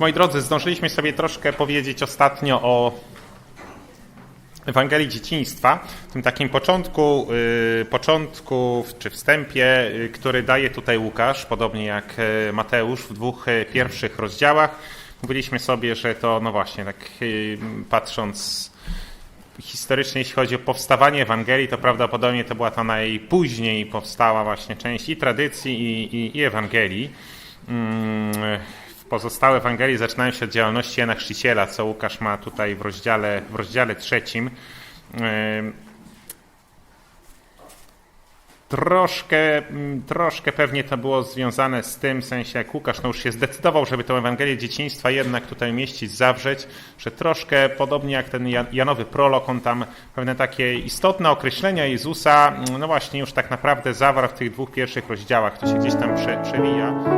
Moi drodzy, zdążyliśmy sobie troszkę powiedzieć ostatnio o Ewangelii dzieciństwa, tym takim początku, y, początku w- czy wstępie, y, który daje tutaj Łukasz, podobnie jak y, Mateusz w dwóch pierwszych rozdziałach. Mówiliśmy sobie, że to, no właśnie, tak patrząc historycznie, jeśli chodzi o powstawanie Ewangelii, to prawdopodobnie to była ta najpóźniej powstała właśnie część i tradycji, i, i, i Ewangelii. Pozostałe Ewangelii zaczynają się od działalności Jana Chrzciciela, co Łukasz ma tutaj w rozdziale, w rozdziale trzecim. Troszkę, troszkę pewnie to było związane z tym, w sensie jak Łukasz no już się zdecydował, żeby tę Ewangelię dzieciństwa jednak tutaj umieścić, zawrzeć, że troszkę podobnie jak ten Jan- Janowy prolog, on tam pewne takie istotne określenia Jezusa, no właśnie już tak naprawdę zawarł w tych dwóch pierwszych rozdziałach, to się gdzieś tam prze, przewija.